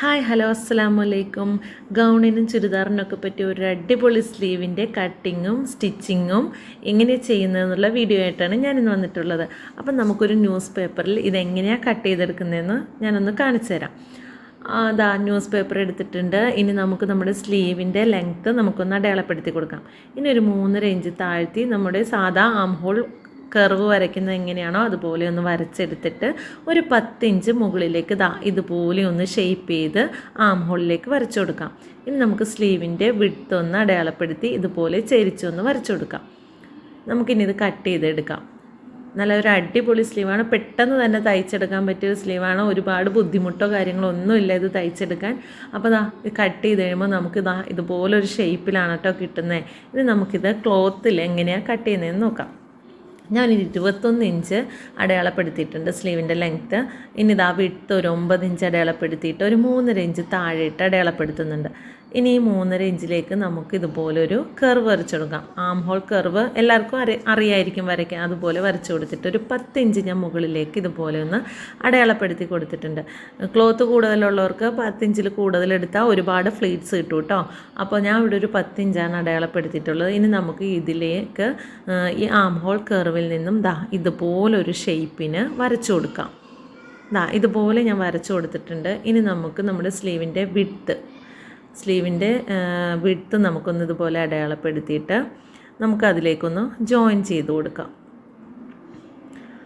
Hi hello അസ്സാം വലൈക്കും ഗൗണിനും ചുരിദാറിനൊക്കെ പറ്റിയ ഒരു അടിപൊളി സ്ലീവിന്റെ കട്ടിങ്ങും സ്റ്റിച്ചിങ്ങും എങ്ങനെ ചെയ്യുന്നതെന്നുള്ള വീഡിയോ ആയിട്ടാണ് ഞാനിന്ന് വന്നിട്ടുള്ളത്. അപ്പം നമുക്കൊരു ന്യൂസ് പേപ്പറിൽ ഇതെങ്ങനെയാണ് കട്ട് ചെയ്തെടുക്കുന്നതെന്ന് ഞാനൊന്ന് കാണിച്ചു തരാം. അതാ ന്യൂസ് പേപ്പർ എടുത്തിട്ടുണ്ട്. ഇനി നമുക്ക് നമ്മുടെ സ്ലീവിന്റെ ലെങ്ത്ത് നമുക്കൊന്ന് അടയാളപ്പെടുത്തി കൊടുക്കാം. ഇനി ഒരു മൂന്നര ഇഞ്ച് താഴ്ത്തി നമ്മുടെ സാധാ ആം ഹോൾ കർവ് വരയ്ക്കുന്നത് എങ്ങനെയാണോ അതുപോലെ ഒന്ന് വരച്ചെടുത്തിട്ട് ഒരു പത്തിഞ്ച് മുകളിലേക്ക് ദാ ഇതുപോലെ ഒന്ന് ഷേപ്പ് ചെയ്ത് ആം ഹോളിലേക്ക് വരച്ചു കൊടുക്കാം. ഇനി നമുക്ക് സ്ലീവിന്റെ വിഡ്ത്ത് ഒന്ന് അടയാളപ്പെടുത്തി ഇതുപോലെ ചെരിച്ചൊന്ന് വരച്ചു കൊടുക്കാം. നമുക്കിനി ഇത് കട്ട് ചെയ്തെടുക്കാം. നല്ല ഒരു അടിപൊളി സ്ലീവാണ് പെട്ടെന്ന് തന്നെ തയ്ച്ചെടുക്കാൻ പറ്റിയ ഒരു സ്ലീവാണ് ഒരുപാട് ബുദ്ധിമുട്ടോ കാര്യങ്ങളോ ഒന്നുമില്ല ഇത് തയ്ച്ചെടുക്കാൻ. അപ്പോൾ ദാ ഇത് കട്ട് ചെയ്ത് കഴിയുമ്പോൾ നമുക്ക് ഇതാ ഇതുപോലൊരു ഷേപ്പിലാണ് കേട്ടോ കിട്ടുന്നത് ഇത് നമുക്കിത് ക്ലോത്തിൽ എങ്ങനെയാണ് കട്ട് ചെയ്യുന്നതെന്ന് നോക്കാം. ഞാനൊരു ഇരുപത്തൊന്ന് ഇഞ്ച് അടയാളപ്പെടുത്തിയിട്ടുണ്ട് സ്ലീവിന്റെ ലെങ്ത്ത് ഇനി ഇതാ വിട്ട് ഒരു ഒമ്പത് ഇഞ്ച് അടയാളപ്പെടുത്തിയിട്ട് ഒരു മൂന്നര ഇഞ്ച് താഴെയിട്ട് അടയാളപ്പെടുത്തുന്നുണ്ട്. ഇനി ഈ മൂന്നര ഇഞ്ചിലേക്ക് നമുക്ക് ഇതുപോലെ ഒരു കർവ് വരച്ചെടുക്കാം ആം ഹോൾ കർവ് എല്ലാവർക്കും അറി അറിയായിരിക്കും വരയ്ക്കാൻ. അതുപോലെ വരച്ചു കൊടുത്തിട്ട് ഒരു പത്ത് ഇഞ്ച് ഞാൻ മുകളിലേക്ക് ഇതുപോലെ ഒന്ന് അടയാളപ്പെടുത്തി കൊടുത്തിട്ടുണ്ട്. ക്ലോത്ത് കൂടുതലുള്ളവർക്ക് പത്ത് ഇഞ്ചിൽ കൂടുതലെടുത്താൽ ഒരുപാട് ഫ്ലീറ്റ്സ് കിട്ടും കേട്ടോ. അപ്പോൾ ഞാൻ ഇവിടെ ഒരു പത്ത് ഇഞ്ചാണ് അടയാളപ്പെടുത്തിയിട്ടുള്ളത്. ഇനി നമുക്ക് ഇതിലേക്ക് ഈ ആം ഹോൾ കർവിൽ നിന്നും ദാ ഇതുപോലൊരു ഷേപ്പിന് വരച്ചു കൊടുക്കാം. ദാ ഇതുപോലെ ഞാൻ വരച്ചു കൊടുത്തിട്ടുണ്ട്. ഇനി നമുക്ക് നമ്മുടെ സ്ലീവിന്റെ വിഡ്ത്ത് സ്ലീവിന്റെ വിടുത്ത് നമുക്കൊന്ന് ഇതുപോലെ അടയാളപ്പെടുത്തിയിട്ട് നമുക്കതിലേക്കൊന്ന് ജോയിൻ ചെയ്ത് കൊടുക്കാം.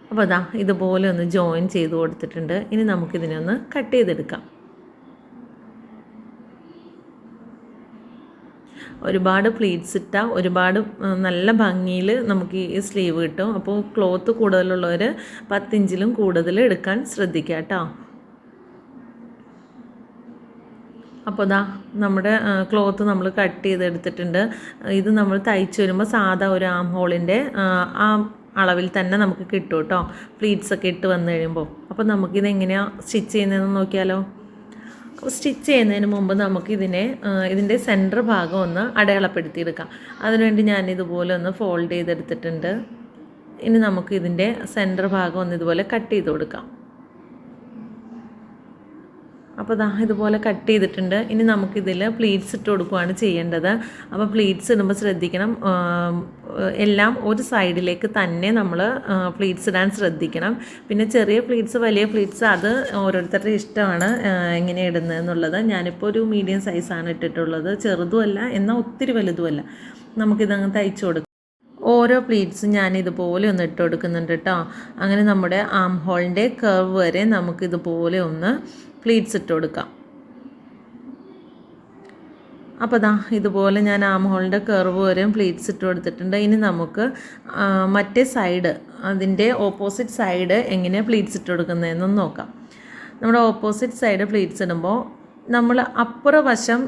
അപ്പോൾ അതാ ഇതുപോലെ ഒന്ന് ജോയിൻ ചെയ്ത് കൊടുത്തിട്ടുണ്ട്. ഇനി നമുക്കിതിനെ ഒന്ന് കട്ട് ചെയ്തെടുക്കാം. ഒരുപാട് പ്ലീറ്റ്സ് ഇട്ടാൽ ഒരുപാട് നല്ല ഭംഗിയിൽ നമുക്ക് ഈ സ്ലീവ് കിട്ടും. അപ്പോൾ ക്ലോത്ത് കൂടുതലുള്ളവർ പത്തിഞ്ചിലും കൂടുതൽ എടുക്കാൻ ശ്രദ്ധിക്കാം കേട്ടോ. അപ്പോൾ ദാ നമ്മുടെ ക്ലോത്ത് നമ്മൾ കട്ട് ചെയ്തെടുത്തിട്ടുണ്ട്. ഇത് നമ്മൾ തയ്ച്ച് വരുമ്പോൾ സാധാ ഒരു ആം ഹോളിന്റെ ആ അളവിൽ തന്നെ നമുക്ക് കിട്ടും കേട്ടോ പ്ലീറ്റ്സൊക്കെ ഇട്ട് വന്നു കഴിയുമ്പോൾ അപ്പോൾ നമുക്കിത് എങ്ങനെയാണ് സ്റ്റിച്ച് ചെയ്യുന്നതെന്ന് നോക്കിയാലോ? സ്റ്റിച്ച് ചെയ്യുന്നതിന് മുമ്പ് നമുക്കിതിനെ ഇതിന്റെ സെന്റർ ഭാഗം ഒന്ന് അടയാളപ്പെടുത്തി എടുക്കാം അതിനുവേണ്ടി ഞാൻ ഇതുപോലെ ഒന്ന് ഫോൾഡ് ചെയ്തെടുത്തിട്ടുണ്ട്. ഇനി നമുക്ക് ഇതിന്റെ സെന്റർ ഭാഗം ഒന്ന് ഇതുപോലെ കട്ട് ചെയ്ത് കൊടുക്കാം. അപ്പോൾ ദാ ഇതുപോലെ കട്ട് ചെയ്തിട്ടുണ്ട്. ഇനി നമുക്കിതിൽ പ്ലീറ്റ്സ് ഇട്ട് കൊടുക്കുകയാണ് ചെയ്യേണ്ടത്. അപ്പോൾ പ്ലീറ്റ്സ് ഇടുമ്പോൾ ശ്രദ്ധിക്കണം. എല്ലാം ഒരു സൈഡിലേക്ക് തന്നെ നമ്മൾ പ്ലീറ്റ്സ് ഇടാൻ ശ്രദ്ധിക്കണം. പിന്നെ ചെറിയ പ്ലീറ്റ്സ് വലിയ പ്ലീറ്റ്സ് അത് ഓരോരുത്തരുടെ ഇഷ്ടമാണ് എങ്ങനെ ഇടുന്നത് എന്നുള്ളത്. ഞാനിപ്പോൾ ഒരു മീഡിയം സൈസാണ് ഇട്ടിട്ടുള്ളത്. ചെറുതുമല്ല എന്നാൽ ഒത്തിരി വലുതുമല്ല. നമുക്കിതങ്ങ് തയ്ച്ചു കൊടുക്കാം. ഓരോ പ്ലീറ്റ്സും ഞാൻ ഇതുപോലെ ഒന്ന് ഇട്ട് കൊടുക്കുന്നുണ്ട് കേട്ടോ അങ്ങനെ നമ്മുടെ ആം ഹോളിന്റെ കർവ് വരെ നമുക്കിതുപോലെ ഒന്ന് പ്ലീറ്റ്സ് ഇട്ട് കൊടുക്കാം. അപ്പോൾ ദാ ഇതുപോലെ ഞാൻ ആം ഹോളിന്റെ കർവ് വരെയും പ്ലീറ്റ്സ് ഇട്ട് കൊടുത്തിട്ടുണ്ട്. ഇനി നമുക്ക് മറ്റേ സൈഡ് അതിന്റെ ഓപ്പോസിറ്റ് സൈഡ് എങ്ങനെ പ്ലീറ്റ്സ് ഇട്ട് കൊടുക്കുന്നതെന്നും നോക്കാം. നമ്മുടെ ഓപ്പോസിറ്റ് സൈഡ് പ്ലീറ്റ്സ് ഇടുമ്പോൾ നമ്മൾ അപ്പുറ വശം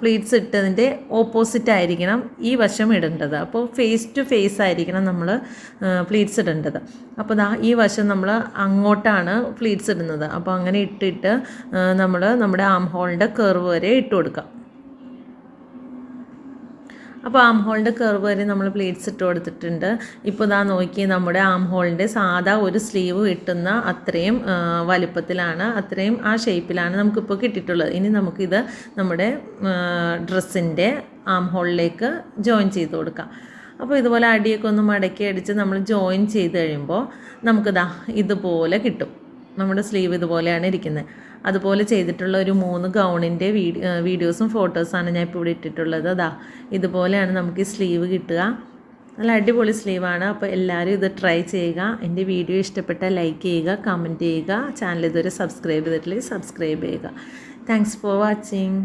പ്ലീറ്റ്സ് ഇട്ടതിന്റെ ഓപ്പോസിറ്റ് ആയിരിക്കണം ഈ വശം ഇടേണ്ടത്. അപ്പോൾ ഫേസ് ടു ഫേസ് ആയിരിക്കണം നമ്മൾ പ്ലീറ്റ്സ് ഇടേണ്ടത്. അപ്പോൾ ദാ ഈ വശം നമ്മൾ അങ്ങോട്ടാണ് പ്ലീറ്റ്സ് ഇടുന്നത്. അപ്പോൾ അങ്ങനെ ഇട്ടിട്ട് നമ്മൾ നമ്മുടെ ആം ഹോളിന്റെ കർവ് വരെ ഇട്ട് കൊടുക്കാം അപ്പോൾ ആം ഹോളിന്റെ കർവ് വരെ നമ്മൾ പ്ലേറ്റ്സ് ഇട്ട് കൊടുത്തിട്ടുണ്ട്. ഇപ്പോൾ ഇതാ നോക്കി നമ്മുടെ ആം ഹോളിന്റെ സാധാ ഒരു സ്ലീവ് കിട്ടുന്ന അത്രയും വലുപ്പത്തിലാണ് അത്രയും ആ ഷേപ്പിലാണ് നമുക്കിപ്പോൾ കിട്ടിയിട്ടുള്ളത്. ഇനി നമുക്കിത് നമ്മുടെ ഡ്രസ്സിന്റെ ആം ഹോളിലേക്ക് ജോയിൻ ചെയ്ത് കൊടുക്കാം. അപ്പോൾ ഇതുപോലെ അടിയൊക്കെ ഒന്ന് മടക്കി അടിച്ച് നമ്മൾ ജോയിൻ ചെയ്ത് കഴിയുമ്പോൾ നമുക്കിതാ ഇതുപോലെ കിട്ടും. നമ്മുടെ സ്ലീവ് ഇതുപോലെയാണ് ഇരിക്കുന്നത്. അതുപോലെ ചെയ്തിട്ടുള്ള ഒരു മൂന്ന് ഗൗണിന്റെ വീഡിയോസും ഫോട്ടോസാണ് ഞാൻ ഇപ്പോൾ ഇവിടെ ഇട്ടിട്ടുള്ളത്. അതാ ഇതുപോലെയാണ് നമുക്ക് ഈ സ്ലീവ് കിട്ടുക. നല്ല അടിപൊളി സ്ലീവാണ്. അപ്പോൾ എല്ലാവരും ഇത് ട്രൈ ചെയ്യുക. എന്റെ വീഡിയോ ഇഷ്ടപ്പെട്ടാൽ ലൈക്ക് ചെയ്യുക കമന്റ് ചെയ്യുക. ചാനൽ ഇതുവരെ സബ്സ്ക്രൈബ് ചെയ്തിട്ടില്ലെങ്കിൽ സബ്സ്ക്രൈബ് ചെയ്യുക. Thanks for watching.